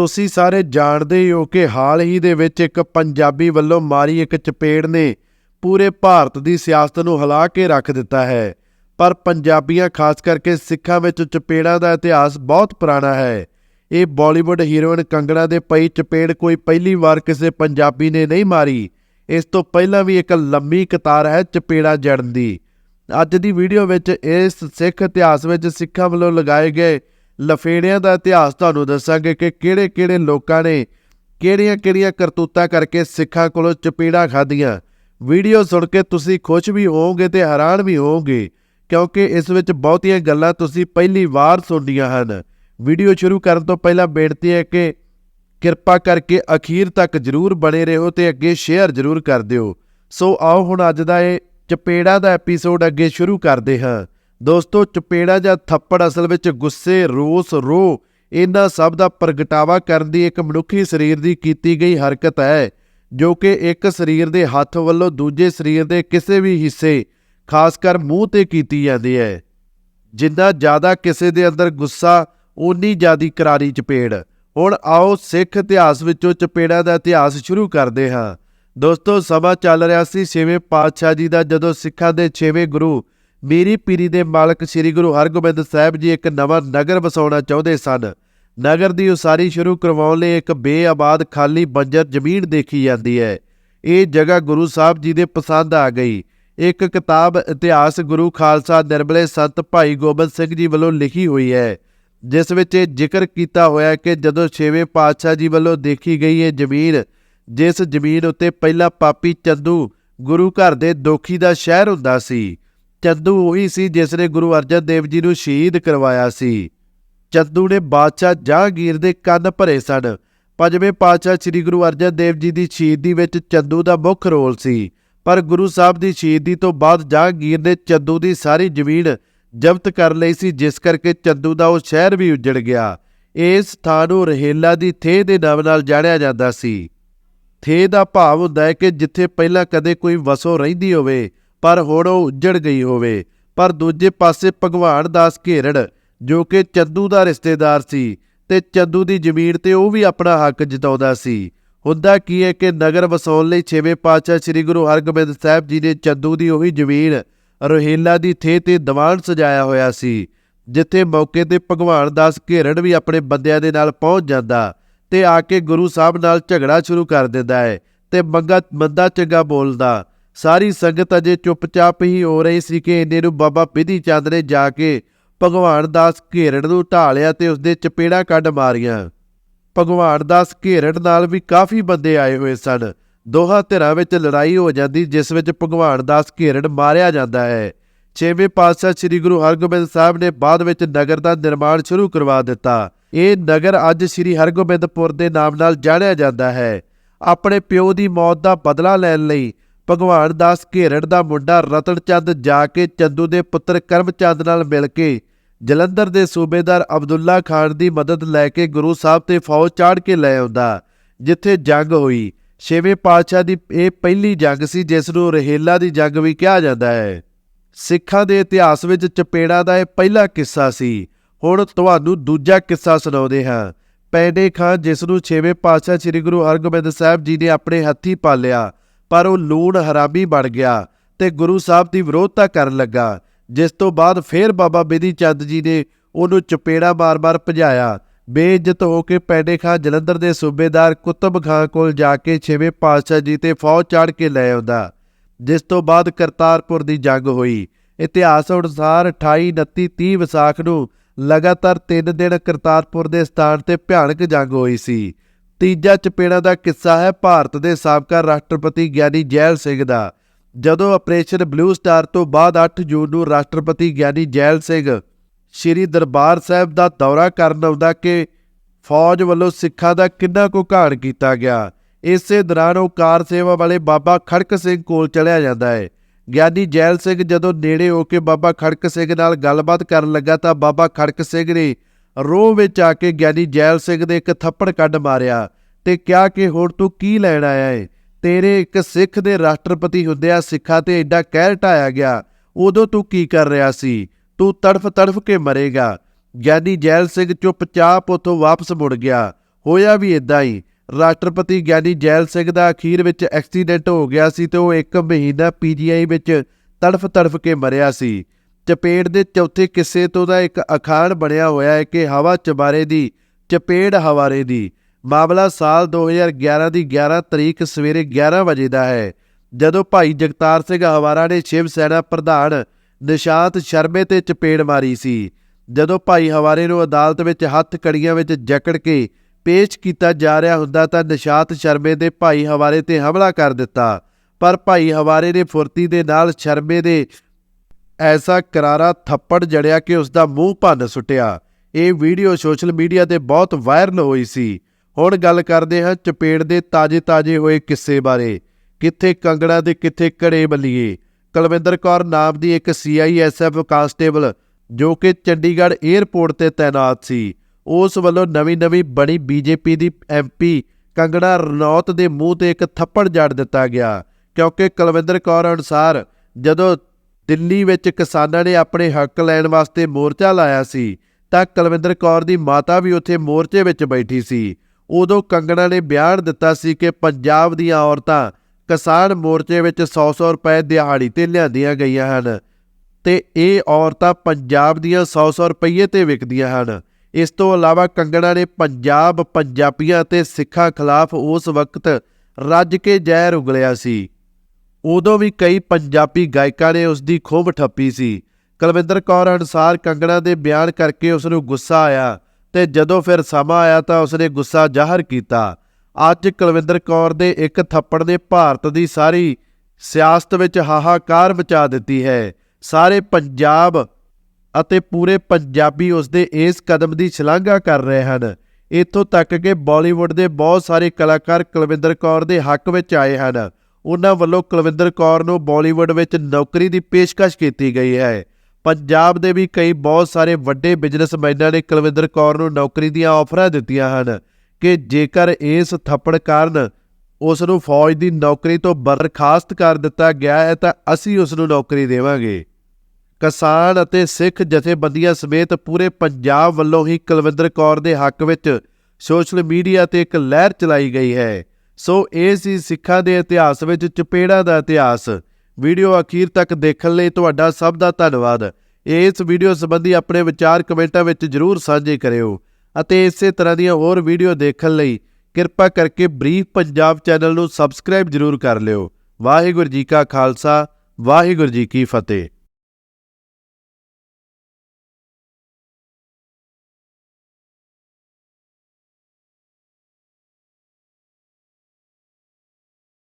ਤੁਸੀਂ ਸਾਰੇ ਜਾਣਦੇ ਹੋ ਕਿ ਹਾਲ ਹੀ ਦੇ ਵਿੱਚ ਇੱਕ ਪੰਜਾਬੀ ਵੱਲੋਂ ਮਾਰੀ ਇੱਕ ਚਪੇੜ ਨੇ ਪੂਰੇ ਭਾਰਤ ਦੀ ਸਿਆਸਤ ਨੂੰ ਹਿਲਾ ਕੇ ਰੱਖ ਦਿੱਤਾ ਹੈ। ਪਰ ਪੰਜਾਬੀਆਂ, ਖਾਸ ਕਰਕੇ ਸਿੱਖਾਂ ਵਿੱਚ ਚਪੇੜਾਂ ਦਾ ਇਤਿਹਾਸ ਬਹੁਤ ਪੁਰਾਣਾ ਹੈ। ਇਹ ਬਾਲੀਵੁੱਡ ਹੀਰੋਇਨ ਕੰਗਣਾ ਦੇ ਪਈ ਚਪੇੜ ਕੋਈ ਪਹਿਲੀ ਵਾਰ ਕਿਸੇ ਪੰਜਾਬੀ ਨੇ ਨਹੀਂ ਮਾਰੀ। ਇਸ ਤੋਂ ਪਹਿਲਾਂ ਵੀ ਇੱਕ ਲੰਮੀ ਕਤਾਰ ਹੈ ਚਪੇੜਾ ਜੜਨ ਦੀ। ਅੱਜ ਦੀ ਵੀਡੀਓ ਵਿੱਚ ਇਸ ਸਿੱਖ ਇਤਿਹਾਸ ਵਿੱਚ ਸਿੱਖਾਂ ਵੱਲੋਂ ਲਗਾਏ ਗਏ ਲਫੇੜਿਆਂ ਦਾ ਇਤਿਹਾਸ ਤੁਹਾਨੂੰ ਦੱਸਾਂਗੇ ਕਿ ਕਿਹੜੇ-ਕਿਹੜੇ ਲੋਕਾਂ ਨੇ ਕਿਹੜੀਆਂ-ਕਿਹੜੀਆਂ ਕਰਤੂਤਾਂ ਕਰਕੇ ਸਿੱਖਾਂ ਕੋਲੋਂ ਚਪੇੜਾਂ ਖਾਧੀਆਂ। ਵੀਡੀਓ ਸੁਣ ਕੇ ਤੁਸੀਂ ਖੁਸ਼ ਵੀ ਹੋਵੋਗੇ ਤੇ ਹੈਰਾਨ ਵੀ ਹੋਵੋਗੇ, ਕਿਉਂਕਿ ਇਸ ਵਿੱਚ ਬਹੁਤੀਆਂ ਗੱਲਾਂ ਤੁਸੀਂ ਪਹਿਲੀ ਵਾਰ ਸੁਣਦੀਆਂ ਹਨ। ਵੀਡੀਓ ਸ਼ੁਰੂ ਕਰਨ ਤੋਂ ਪਹਿਲਾਂ ਬੇਨਤੀ ਹੈ ਕਿ ਕਿਰਪਾ ਕਰਕੇ ਅਖੀਰ ਤੱਕ ਜਰੂਰ ਬਣੇ ਰਹੋ ਤੇ ਅੱਗੇ ਸ਼ੇਅਰ ਜਰੂਰ ਕਰ ਦਿਓ। ਸੋ ਆਓ ਹੁਣ ਅੱਜ ਦਾ ਇਹ ਚਪੇੜਾ ਦਾ ਐਪੀਸੋਡ ਅੱਗੇ ਸ਼ੁਰੂ ਕਰਦੇ ਹਾਂ। ਦੋਸਤੋ, ਚਪੇੜਾ ਜਾਂ ਥੱਪੜ ਅਸਲ ਵਿੱਚ ਗੁੱਸੇ, ਰੋਸ, ਰੋਹ, ਇਹਨਾਂ ਸਭ ਦਾ ਪ੍ਰਗਟਾਵਾ ਕਰਨ ਦੀ ਇੱਕ ਮਨੁੱਖੀ ਸਰੀਰ ਦੀ ਕੀਤੀ ਗਈ ਹਰਕਤ ਹੈ, ਜੋ ਕਿ ਇੱਕ ਸਰੀਰ ਦੇ ਹੱਥ ਵੱਲੋਂ ਦੂਜੇ ਸਰੀਰ ਦੇ ਕਿਸੇ ਵੀ ਹਿੱਸੇ, ਖਾਸ ਕਰ ਮੂੰਹ ਤੇ ਕੀਤੀ ਜਾਂਦੀ ਹੈ। ਜਿੰਨਾ ਜ਼ਿਆਦਾ ਕਿਸੇ ਦੇ ਅੰਦਰ ਗੁੱਸਾ, ਓਨੀ ਜ਼ਿਆਦੀ ਕਰਾਰੀ ਚਪੇੜ। ਹੁਣ ਆਓ ਸਿੱਖ ਇਤਿਹਾਸ ਵਿੱਚੋਂ ਚਪੇੜਾਂ ਦਾ ਇਤਿਹਾਸ ਸ਼ੁਰੂ ਕਰਦੇ ਹਾਂ। ਦੋਸਤੋ, ਸਮਾਂ ਚੱਲ ਰਿਹਾ ਸੀ ਛੇਵੇਂ ਪਾਤਸ਼ਾਹ ਜੀ ਦਾ ਜਦੋਂ ਸਿੱਖਾਂ ਦੇ ਛੇਵੇਂ ਗੁਰੂ ਮੀਰੀ ਪੀਰੀ ਦੇ ਮਾਲਕ ਸ੍ਰੀ ਗੁਰੂ ਹਰਗੋਬਿੰਦ ਸਾਹਿਬ ਜੀ ਇੱਕ ਨਵਾਂ ਨਗਰ ਵਸਾਉਣਾ ਚਾਹੁੰਦੇ ਸਨ। ਨਗਰ ਦੀ ਉਸਾਰੀ ਸ਼ੁਰੂ ਕਰਵਾਉਣ ਲਈ ਇੱਕ ਬੇਆਬਾਦ ਖਾਲੀ ਬੰਜਰ ਜ਼ਮੀਨ ਦੇਖੀ ਜਾਂਦੀ ਹੈ। ਇਹ ਜਗ੍ਹਾ ਗੁਰੂ ਸਾਹਿਬ ਜੀ ਦੇ ਪਸੰਦ ਆ ਗਈ। ਇੱਕ ਕਿਤਾਬ ਇਤਿਹਾਸ ਗੁਰੂ ਖਾਲਸਾ ਨਿਰਮਲੇ ਸੰਤ ਭਾਈ ਗੋਬਿੰਦ ਸਿੰਘ ਜੀ ਵੱਲੋਂ ਲਿਖੀ ਹੋਈ ਹੈ। ਜਿਸ ਵਿੱਚ ਇਹ ਜ਼ਿਕਰ ਕੀਤਾ ਹੋਇਆ ਕਿ ਜਦੋਂ ਛੇਵੇਂ ਪਾਤਸ਼ਾਹ ਜੀ ਵੱਲੋਂ ਦੇਖੀ ਗਈ ਇਹ ਜ਼ਮੀਨ, ਜਿਸ ਜ਼ਮੀਨ ਉੱਤੇ ਪਹਿਲਾ ਪਾਪੀ ਚੰਦੂ ਗੁਰੂ ਘਰ ਦੇ ਦੋਖੀ ਦਾ ਸ਼ਹਿਰ ਹੁੰਦਾ ਸੀ। ਚੰਦੂ ਉਹੀ ਸੀ ਜਿਸ ਨੇ ਗੁਰੂ ਅਰਜਨ ਦੇਵ ਜੀ ਨੂੰ ਸ਼ਹੀਦ ਕਰਵਾਇਆ ਸੀ। ਚੰਦੂ ਨੇ ਬਾਦਸ਼ਾਹ ਜਹਾਂਗੀਰ ਦੇ ਕੰਨ ਭਰੇ ਸਨ। ਪੰਜਵੇਂ ਪਾਤਸ਼ਾਹ ਸ੍ਰੀ ਗੁਰੂ ਅਰਜਨ ਦੇਵ ਜੀ ਦੀ ਸ਼ਹੀਦੀ ਵਿੱਚ ਚੰਦੂ ਦਾ ਮੁੱਖ ਰੋਲ ਸੀ। ਪਰ ਗੁਰੂ ਸਾਹਿਬ ਦੀ ਸ਼ਹੀਦੀ ਤੋਂ ਬਾਅਦ ਜਹਾਂਗੀਰ ਨੇ ਚੰਦੂ ਦੀ ਸਾਰੀ ਜ਼ਮੀਨ ਜ਼ਬਤ ਕਰ ਲਈ ਸੀ, ਜਿਸ ਕਰਕੇ ਚੰਦੂ ਦਾ ਉਹ ਸ਼ਹਿਰ ਵੀ ਉੱਜੜ ਗਿਆ। ਇਸ ਥਾਂ ਨੂੰ ਰਹੇਲਾ ਦੀ ਥੇ ਦੇ ਨਾਮ ਨਾਲ ਜਾਣਿਆ ਜਾਂਦਾ ਸੀ। ਥੇ ਦਾ ਭਾਵ ਹੁੰਦਾ ਹੈ ਕਿ ਜਿੱਥੇ ਪਹਿਲਾਂ ਕਦੇ ਕੋਈ ਵਸੋਂ ਰਹਿੰਦੀ ਹੋਵੇ ਪਰ ਹੁਣ ਉਹ ਉੱਜੜ ਗਈ ਹੋਵੇ। ਪਰ ਦੂਜੇ ਪਾਸੇ ਭਗਵਾਨ ਦਾਸ ਘੇਰੜ, ਜੋ ਕਿ ਚੰਦੂ ਦਾ ਰਿਸ਼ਤੇਦਾਰ ਸੀ ਤੇ ਚੰਦੂ ਦੀ ਜ਼ਮੀਨ ਤੇ ਉਹ ਵੀ ਆਪਣਾ ਹੱਕ ਜਤਾਉਂਦਾ ਸੀ। ਹੁੰਦਾ ਕੀ ਹੈ ਕਿ ਨਗਰ ਵਸਾਉਣ ਲਈ ਛੇਵੇਂ ਪਾਤਸ਼ਾਹ ਸ੍ਰੀ ਗੁਰੂ ਹਰਗੋਬਿੰਦ ਸਾਹਿਬ ਜੀ ਨੇ ਚੰਦੂ ਦੀ ਉਹੀ ਜ਼ਮੀਨ ਰੋਹੇਲਾ ਦੀ ਥੇ ਤੇ ਦੀਵਾਨ ਸਜਾਇਆ ਹੋਇਆ ਸੀ, ਜਿੱਥੇ ਮੌਕੇ ਤੇ ਭਗਵਾਨ ਦਾਸ ਘੇਰੜ ਵੀ ਆਪਣੇ ਬੰਦਿਆਂ ਦੇ ਨਾਲ ਪਹੁੰਚ ਜਾਂਦਾ ਤੇ ਆ ਕੇ ਗੁਰੂ ਸਾਹਿਬ ਨਾਲ ਝਗੜਾ ਸ਼ੁਰੂ ਕਰ ਦਿੰਦਾ ਹੈ ਤੇ ਮੰਗਾ ਮੰਦਾ ਚੰਗਾ ਬੋਲਦਾ। ਸਾਰੀ ਸੰਗਤ ਅਜੇ ਚੁੱਪਚਾਪ ਹੀ ਹੋ ਰਹੀ ਸੀ ਕਿ ਇੰਨੇ ਨੂੰ ਬਾਬਾ ਬਿਧੀ ਚੰਦ ਨੇ ਜਾ ਕੇ ਭਗਵਾਨ ਦਾਸ ਘੇਰੜ ਨੂੰ ਢਾਲਿਆ ਤੇ ਉਸਦੇ ਚਪੇੜਾ ਕੱਢ ਮਾਰੀਆਂ। ਭਗਵਾਨ ਦਾਸ ਘੇਰੜ ਨਾਲ ਵੀ ਕਾਫੀ ਬੰਦੇ ਆਏ ਹੋਏ ਸਨ। ਦੋਹਾਂ ਧਿਰਾਂ ਵਿੱਚ ਲੜਾਈ ਹੋ ਜਾਂਦੀ, ਜਿਸ ਵਿੱਚ ਭਗਵਾਨ ਦਾਸ ਘੇਰੜ ਮਾਰਿਆ ਜਾਂਦਾ ਹੈ। ਛੇਵੇਂ ਪਾਤਸ਼ਾਹ ਸ੍ਰੀ ਗੁਰੂ ਹਰਗੋਬਿੰਦ ਸਾਹਿਬ ਨੇ ਬਾਅਦ ਵਿੱਚ ਨਗਰ ਦਾ ਨਿਰਮਾਣ ਸ਼ੁਰੂ ਕਰਵਾ ਦਿੱਤਾ। ਇਹ ਨਗਰ ਅੱਜ ਸ੍ਰੀ ਹਰਗੋਬਿੰਦਪੁਰ ਦੇ ਨਾਮ ਨਾਲ ਜਾਣਿਆ ਜਾਂਦਾ ਹੈ। ਆਪਣੇ ਪਿਓ ਦੀ ਮੌਤ ਦਾ ਬਦਲਾ ਲੈਣ ਲਈ ਭਗਵਾਨ ਦਾਸ ਘੇਰੜ ਦਾ ਮੁੰਡਾ ਰਤਨ ਚੰਦ ਜਾ ਕੇ ਚੰਦੂ ਦੇ ਪੁੱਤਰ ਕਰਮ ਚੰਦ ਨਾਲ ਮਿਲ ਕੇ ਜਲੰਧਰ ਦੇ ਸੂਬੇਦਾਰ ਅਬਦੁੱਲਾ ਖਾਨ ਦੀ ਮਦਦ ਲੈ ਕੇ ਗੁਰੂ ਸਾਹਿਬ ਤੇ ਫੌਜ ਚਾੜ ਕੇ ਲੈ ਆਉਂਦਾ, ਜਿੱਥੇ ਜੰਗ ਹੋਈ। ਛੇਵੇਂ ਪਾਤਸ਼ਾਹ ਦੀ ਇਹ ਪਹਿਲੀ ਜੰਗ ਸੀ, ਜਿਸ ਨੂੰ ਰਹੇਲਾ ਦੀ ਜੰਗ ਵੀ ਕਿਹਾ ਜਾਂਦਾ ਹੈ। ਸਿੱਖਾਂ ਦੇ ਇਤਿਹਾਸ ਵਿੱਚ ਚਪੇੜਾ ਦਾ ਇਹ ਪਹਿਲਾ ਕਿੱਸਾ ਸੀ। ਹੁਣ ਤੁਹਾਨੂੰ ਦੂਜਾ ਕਿੱਸਾ ਸੁਣਾਉਂਦੇ ਹਾਂ। ਪੈਂਡੇ ਖਾਂ ਜਿਸ ਨੂੰ ਛੇਵੇਂ ਪਾਤਸ਼ਾਹ ਸ੍ਰੀ ਗੁਰੂ ਹਰਗੋਬਿੰਦ ਸਾਹਿਬ ਜੀ ਨੇ ਆਪਣੇ ਹੱਥੀ ਪਾਲਿਆ ਪਰ ਉਹ ਲੂਣ ਹਰਾਮੀ ਬਣ ਗਿਆ ਤੇ ਗੁਰੂ ਸਾਹਿਬ ਦੀ ਵਿਰੋਧਤਾ ਕਰਨ ਲੱਗਾ, ਜਿਸ ਤੋਂ ਬਾਅਦ ਫੇਰ ਬਾਬਾ ਬਿਧੀ ਚੰਦ ਜੀ ਨੇ ਉਹਨੂੰ ਚਪੇੜਾ ਮਾਰ-ਮਾਰ ਭਜਾਇਆ, ਬੇਇੱਜ਼ਤ ਹੋ ਕੇ ਪੈਂਡੇ ਖਾਂ ਜਲੰਧਰ ਦੇ ਸੂਬੇਦਾਰ ਕੁਤਬ ਖਾਂ ਕੋਲ ਜਾ ਕੇ ਛੇਵੇਂ ਪਾਤਸ਼ਾਹ ਜੀ ਤੇ ਫੌਜ ਚੜ੍ਹ ਕੇ ਲੈ ਆਉਂਦਾ, ਜਿਸ ਤੋਂ ਬਾਅਦ ਕਰਤਾਰਪੁਰ ਦੀ ਜੰਗ ਹੋਈ। ਇਤਿਹਾਸ ਅਨੁਸਾਰ 28 29 30 ਵਿਸਾਖ ਨੂੰ ਲਗਾਤਾਰ 3 ਦਿਨ ਕਰਤਾਰਪੁਰ ਦੇ ਸਥਾਨ ਤੇ ਭਿਆਨਕ ਜੰਗ ਹੋਈ ਸੀ। ਤੀਜਾ ਚਪੇੜਾ ਦਾ ਕਿੱਸਾ ਹੈ ਭਾਰਤ ਦੇ ਸਾਬਕਾ ਰਾਸ਼ਟਰਪਤੀ ਗਿਆਨੀ ਜੈਲ ਸਿੰਘ ਦਾ। ਜਦੋਂ ਆਪਰੇਸ਼ਨ ਬਲੂ ਸਟਾਰ ਤੋਂ ਬਾਅਦ 8 ਜੂਨ ਨੂੰ ਰਾਸ਼ਟਰਪਤੀ ਗਿਆਨੀ ਜੈਲ ਸਿੰਘ ਸ਼੍ਰੀ ਦਰਬਾਰ ਸਾਹਿਬ ਦਾ ਦੌਰਾ ਕਰਨ ਆਉਂਦਾ ਕਿ ਫੌਜ ਵੱਲੋਂ ਸਿੱਖਾਂ ਦਾ ਕਿੰਨਾ ਕੁ ਘਾਣ ਕੀਤਾ ਗਿਆ, ਇਸੇ ਦੌਰਾਨ ਉਹ ਕਾਰ ਸੇਵਾ ਵਾਲੇ ਬਾਬਾ ਖੜਕ ਸਿੰਘ ਕੋਲ ਚਲਿਆ ਜਾਂਦਾ ਹੈ। ਗਿਆਨੀ ਜੈਲ ਸਿੰਘ ਜਦੋਂ ਨੇੜੇ ਹੋ ਕੇ ਬਾਬਾ ਖੜਕ ਸਿੰਘ ਨਾਲ ਗੱਲਬਾਤ ਕਰਨ ਲੱਗਾ ਤਾਂ ਬਾਬਾ ਖੜਕ ਸਿੰਘ ਨੇ ਰੋਹ ਵਿੱਚ ਆ ਕੇ ਗਿਆਨੀ ਜੈਲ ਸਿੰਘ ਦੇ ਇੱਕ ਥੱਪੜ ਕੱਢ ਮਾਰਿਆ ਤੇ ਕਿਹਾ ਕਿ ਹੁਣ ਤੂੰ ਕੀ ਲੈਣ ਆਇਆ ਏ? ਤੇਰੇ ਇੱਕ ਸਿੱਖ ਦੇ ਰਾਸ਼ਟਰਪਤੀ ਹੁੰਦਿਆਂ ਸਿੱਖਾਂ ਤੇ ਐਡਾ ਕਹਿਰ ਢਾਇਆ ਗਿਆ। ਉਦੋਂ ਤੂੰ ਕੀ ਕਰ ਰਿਹਾ ਸੀ? ਤੂੰ ਤੜਫ ਤੜਫ ਕੇ ਮਰੇਗਾ। ਗਿਆਨੀ ਜੈਲ ਸਿੰਘ ਚੁੱਪਚਾਪ ਉਥੋਂ ਵਾਪਸ ਮੁੜ ਗਿਆ। ਹੋਇਆ ਵੀ ਇਦਾਂ ਹੀ ਰਾਸ਼ਟਰਪਤੀ ਗਿਆਨੀ ਜੈਲ ਸਿੰਘ ਦਾ ਅਖੀਰ ਵਿੱਚ ਐਕਸੀਡੈਂਟ ਹੋ ਗਿਆ ਸੀ ਤੇ ਉਹ ਇੱਕ ਮਹੀਨਾ ਪੀਜੀਆਈ ਵਿੱਚ ਤੜਫ ਤੜਫ ਕੇ ਮਰਿਆ ਸੀ। ਚਪੇੜ ਦੇ ਚੌਥੇ ਕਿੱਸੇ ਤੋਂ ਦਾ ਇੱਕ ਅਖਾਣ ਬਣਿਆ ਹੋਇਆ ਹੈ ਕਿ ਹਵਾ ਚਬਾਰੇ ਦੀ, ਚਪੇੜ ਹਵਾਰੇ ਦੀ। ਮਾਮਲਾ ਸਾਲ 2011 ਦੀ 11 ਤਰੀਕ ਸਵੇਰੇ 11 ਵਜੇ ਦਾ ਹੈ, ਜਦੋਂ ਭਾਈ ਜਗਤਾਰ ਸਿੰਘ ਹਵਾਰਾ ਨੇ ਸ਼ਿਵ ਸੈਨਾ ਪ੍ਰਧਾਨ ਨਿਸ਼ਾਂਤ ਸ਼ਰਮੇ ਤੇ ਚਪੇੜ ਮਾਰੀ ਸੀ। ਜਦੋਂ ਭਾਈ ਹਵਾਰੇ ਨੂੰ ਅਦਾਲਤ ਵਿੱਚ ਹੱਥ ਕੜੀਆਂ ਵਿੱਚ ਜਕੜ ਕੇ ਪੇਸ਼ ਕੀਤਾ ਜਾ ਰਿਹਾ ਹੁੰਦਾ ਤਾਂ ਨਿਸ਼ਾਂਤ ਸ਼ਰਮੇ ਦੇ ਭਾਈ ਹਵਾਰੇ ਤੇ ਹਮਲਾ ਕਰ ਦਿੱਤਾ। ਪਰ ਭਾਈ ਹਵਾਰੇ ਨੇ ਫੁਰਤੀ ਦੇ ਨਾਲ ਸ਼ਰਮੇ ਦੇ ਐਸਾ ਕਰਾਰਾ ਥੱਪੜ ਜੜਿਆ ਕਿ ਉਸ ਦਾ ਮੂੰਹ ਭੰਨ ਸੁੱਟਿਆ। ਇਹ ਵੀਡੀਓ ਸੋਸ਼ਲ ਮੀਡੀਆ ਤੇ ਬਹੁਤ ਵਾਇਰਲ ਹੋਈ ਸੀ। ਹੁਣ ਗੱਲ ਕਰਦੇ ਹਾਂ ਚਪੇੜ ਦੇ ਤਾਜੇ-ਤਾਜੇ ਹੋਏ ਕਿੱਸੇ ਬਾਰੇ। ਕਿੱਥੇ ਕੰਗੜਾ ਤੇ ਕਿੱਥੇ ਘੜੇ ਬੱਲੀਏ? ਕੁਲਵਿੰਦਰ ਕੌਰ ਨਾਮ ਦੀ ਇੱਕ ਸੀਆਈਐਸਐਫ ਕਾਂਸਟੇਬਲ, ਜੋ ਕਿ ਚੰਡੀਗੜ੍ਹ 에ਅਰਪੋਰਟ ਤੇ ਤਾਇਨਾਤ ਸੀ, ਉਸ ਵੱਲੋਂ ਨਵੀਂ-ਨਵੀਂ ਬਣੀ ਬੀਜੇਪੀ ਦੀ ਐਮਪੀ ਕੰਗੜਾ ਰਣੌਤ ਦੇ ਮੂੰਹ ਤੇ ਇੱਕ ਥੱਪੜ ਜੜ ਦਿੱਤਾ ਗਿਆ। ਕਿਉਂਕਿ ਕੁਲਵਿੰਦਰ ਕੌਰ ਅਨੁਸਾਰ ਜਦੋਂ ਦਿੱਲੀ ਵਿੱਚ ਕਿਸਾਨਾਂ ਨੇ ਆਪਣੇ ਹੱਕ ਲੈਣ ਵਾਸਤੇ ਮੋਰਚਾ ਲਾਇਆ ਸੀ, ਤਾਂ ਕੁਲਵਿੰਦਰ ਕੌਰ ਦੀ ਮਾਤਾ ਵੀ ਉੱਥੇ ਮੋਰਚੇ ਵਿੱਚ ਬੈਠੀ ਸੀ। ਉਦੋਂ ਕੰਗਣਾ ਨੇ ਬਿਆਨ ਦਿੱਤਾ ਸੀ ਕਿ ਪੰਜਾਬ ਦੀਆਂ ਔਰਤਾਂ ਕਿਸਾਨ ਮੋਰਚੇ ਵਿੱਚ 100-100 ਰੁਪਏ ਦਿਹਾੜੀ ਤੇ ਲਿਆਂਦੀਆਂ ਗਈਆਂ ਹਨ ਤੇ ਇਹ ਔਰਤਾਂ ਪੰਜਾਬ ਦੀਆਂ 100-100 ਰੁਪਏ ਤੇ ਵਿਕਦੀਆਂ ਹਨ। ਇਸ ਤੋਂ ਇਲਾਵਾ ਕੰਗਣਾ ਨੇ ਪੰਜਾਬ ਪੰਜਾਬੀਆਂ ਤੇ ਸਿੱਖਾਂ ਖਿਲਾਫ ਉਸ ਵਕਤ ਰੱਜ ਕੇ ਜ਼ਹਿਰ ਉਗਲਿਆ ਸੀ। ਉਦੋਂ ਵੀ ਕਈ ਪੰਜਾਬੀ ਗਾਇਕਾਂ ਨੇ ਉਸ ਦੀ ਖੂਬ ਠੱਪੀ ਸੀ। ਕੁਲਵਿੰਦਰ ਕੌਰ ਅਨੁਸਾਰ ਕੰਗਣਾ ਦੇ ਬਿਆਨ ਕਰਕੇ ਉਸ ਨੂੰ ਗੁੱਸਾ ਆਇਆ ਤੇ ਜਦੋਂ ਫਿਰ ਸਮਾਂ ਆਇਆ ਤਾਂ ਉਸਨੇ ਗੁੱਸਾ ਜ਼ਾਹਰ ਕੀਤਾ। ਅੱਜ ਕੁਲਵਿੰਦਰ ਕੌਰ ਦੇ ਇੱਕ ਥੱਪੜ ਨੇ ਭਾਰਤ ਦੀ ਸਾਰੀ ਸਿਆਸਤ ਵਿੱਚ ਹਾਹਾਕਾਰ ਮਚਾ ਦਿੱਤੀ ਹੈ। ਸਾਰੇ ਪੰਜਾਬ ਅਤੇ ਪੂਰੇ ਪੰਜਾਬੀ ਉਸ ਦੇ ਇਸ ਕਦਮ ਦੀ ਸ਼ਲਾਘਾ ਕਰ ਰਹੇ ਹਨ। ਇੱਥੋਂ ਤੱਕ ਕਿ ਬਾਲੀਵੁੱਡ ਦੇ ਬਹੁਤ ਸਾਰੇ ਕਲਾਕਾਰ ਕੁਲਵਿੰਦਰ ਕੌਰ ਦੇ ਹੱਕ ਵਿੱਚ ਆਏ ਹਨ। ਉਹਨਾਂ ਵੱਲੋਂ ਕੁਲਵਿੰਦਰ ਕੌਰ ਨੂੰ ਬਾਲੀਵੁੱਡ ਵਿੱਚ ਨੌਕਰੀ ਦੀ ਪੇਸ਼ਕਸ਼ ਕੀਤੀ ਗਈ ਹੈ। ਪੰਜਾਬ ਦੇ ਵੀ ਕਈ ਬਹੁਤ ਸਾਰੇ ਵੱਡੇ ਬਿਜ਼ਨਸਮੈਨਾਂ ਨੇ ਕੁਲਵਿੰਦਰ ਕੌਰ ਨੂੰ ਨੌਕਰੀ ਦੀਆਂ ਆਫਰਾਂ ਦਿੱਤੀਆਂ ਹਨ ਕਿ ਜੇਕਰ ਇਸ ਥੱਪੜ ਕਾਰਨ ਉਸ ਨੂੰ ਫੌਜ ਦੀ ਨੌਕਰੀ ਤੋਂ ਬਰਖਾਸਤ ਕਰ ਦਿੱਤਾ ਗਿਆ ਹੈ ਤਾਂ ਅਸੀਂ ਉਸ ਨੂੰ ਨੌਕਰੀ ਦੇਵਾਂਗੇ। ਕਿਸਾਨ ਅਤੇ ਸਿੱਖ ਜਥੇਬੰਦੀਆਂ ਸਮੇਤ ਪੂਰੇ ਪੰਜਾਬ ਵੱਲੋਂ ਹੀ ਕੁਲਵਿੰਦਰ ਕੌਰ ਦੇ ਹੱਕ ਵਿੱਚ ਸੋਸ਼ਲ ਮੀਡੀਆ ਤੇ ਇੱਕ ਲਹਿਰ ਚਲਾਈ ਗਈ ਹੈ। ਸੋ ਇਹ ਸੀ ਸਿੱਖਾਂ ਦੇ ਇਤਿਹਾਸ ਵਿੱਚ ਚਪੇੜਾ ਦਾ ਇਤਿਹਾਸ। ਵੀਡੀਓ ਅਖੀਰ ਤੱਕ ਦੇਖਣ ਲਈ ਤੁਹਾਡਾ ਸਭ ਦਾ ਧੰਨਵਾਦ। ਇਸ ਵੀਡੀਓ ਸੰਬੰਧੀ ਆਪਣੇ ਵਿਚਾਰ ਕਮੈਂਟਾਂ ਵਿੱਚ ਜਰੂਰ ਸਾਂਝੇ ਕਰਿਓ। ਅਤੇ ਇਸੇ ਤਰ੍ਹਾਂ ਦੀਆਂ ਹੋਰ ਵੀਡੀਓ ਦੇਖਣ ਲਈ ਕਿਰਪਾ ਕਰਕੇ ਬਰੀਫ ਪੰਜਾਬ ਚੈਨਲ ਨੂੰ ਸਬਸਕ੍ਰਾਈਬ ਜਰੂਰ ਕਰ ਲਿਓ। ਵਾਹਿਗੁਰੂ ਜੀ ਕਾ ਖਾਲਸਾ, ਵਾਹਿਗੁਰੂ ਜੀ ਕੀ ਫਤਿਹ।